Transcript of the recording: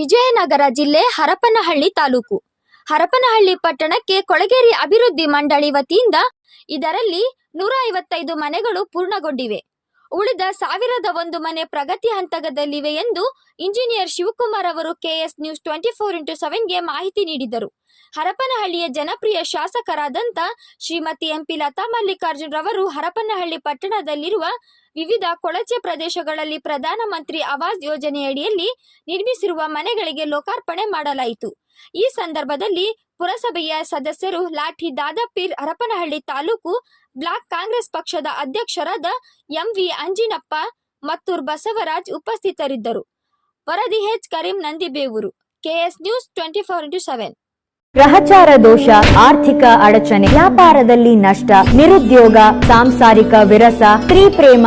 ವಿಜಯನಗರ ಜಿಲ್ಲೆ ಹರಪನಹಳ್ಳಿ ತಾಲೂಕು. ಹರಪನಹಳ್ಳಿ ಪಟ್ಟಣಕ್ಕೆ ಕೊಳಗೇರಿ ಅಭಿವೃದ್ಧಿ ಮಂಡಳಿ ವತಿಯಿಂದ ಇದರಲ್ಲಿ ನೂರ ಐವತ್ತೈದು ಮನೆಗಳು ಪೂರ್ಣಗೊಂಡಿವೆ. ಉಳಿದ ಸಾವಿರದ ಒಂದು ಮನೆ ಪ್ರಗತಿ ಹಂತದಲ್ಲಿವೆ ಎಂದು ಇಂಜಿನಿಯರ್ ಶಿವಕುಮಾರ್ ಅವರು K S news twenty four into ಸೆವೆನ್ಗೆ ಮಾಹಿತಿ ನೀಡಿದರು. ಹರಪನಹಳ್ಳಿಯ ಜನಪ್ರಿಯ ಶಾಸಕರಾದಂಥ ಶ್ರೀಮತಿ ಎಂಪಿ ಲತಾ ಮಲ್ಲಿಕಾರ್ಜುನ್ ರವರು ಹರಪನಹಳ್ಳಿ ಪಟ್ಟಣದಲ್ಲಿರುವ ವಿವಿಧ ಕೊಳಚೆ ಪ್ರದೇಶಗಳಲ್ಲಿ ಪ್ರಧಾನಮಂತ್ರಿ ಆವಾಸ್ ಯೋಜನೆಯಡಿಯಲ್ಲಿ ನಿರ್ಮಿಸಿರುವ ಮನೆಗಳಿಗೆ ಲೋಕಾರ್ಪಣೆ ಮಾಡಲಾಯಿತು. ಈ ಸಂದರ್ಭದಲ್ಲಿ ಪುರಸಭೆಯ ಸದಸ್ಯರು ಲಾಠಿ ದಾದಾಪೀರ್ ಹರಪನಹಳ್ಳಿ ತಾಲೂಕು ಬ್ಲಾಕ್ ಕಾಂಗ್ರೆಸ್ ಪಕ್ಷದ ಅಧ್ಯಕ್ಷರಾದ ಎಂವಿ ಅಂಜಿನಪ್ಪ, ಮತ್ತೂರ್ ಬಸವರಾಜ್ ಉಪಸ್ಥಿತರಿದ್ದರು. ವರದಿ H Karim Nandibevur, KS news twenty four into seven. ಗ್ರಹಚಾರ ದೋಷ, ಆರ್ಥಿಕ ಅಡಚಣೆ, ವ್ಯಾಪಾರದಲ್ಲಿ ನಷ್ಟ, ನಿರುದ್ಯೋಗ, ಸಾಂಸಾರಿಕ ವಿರಸ, ಸ್ತ್ರೀ ಪ್ರೇಮ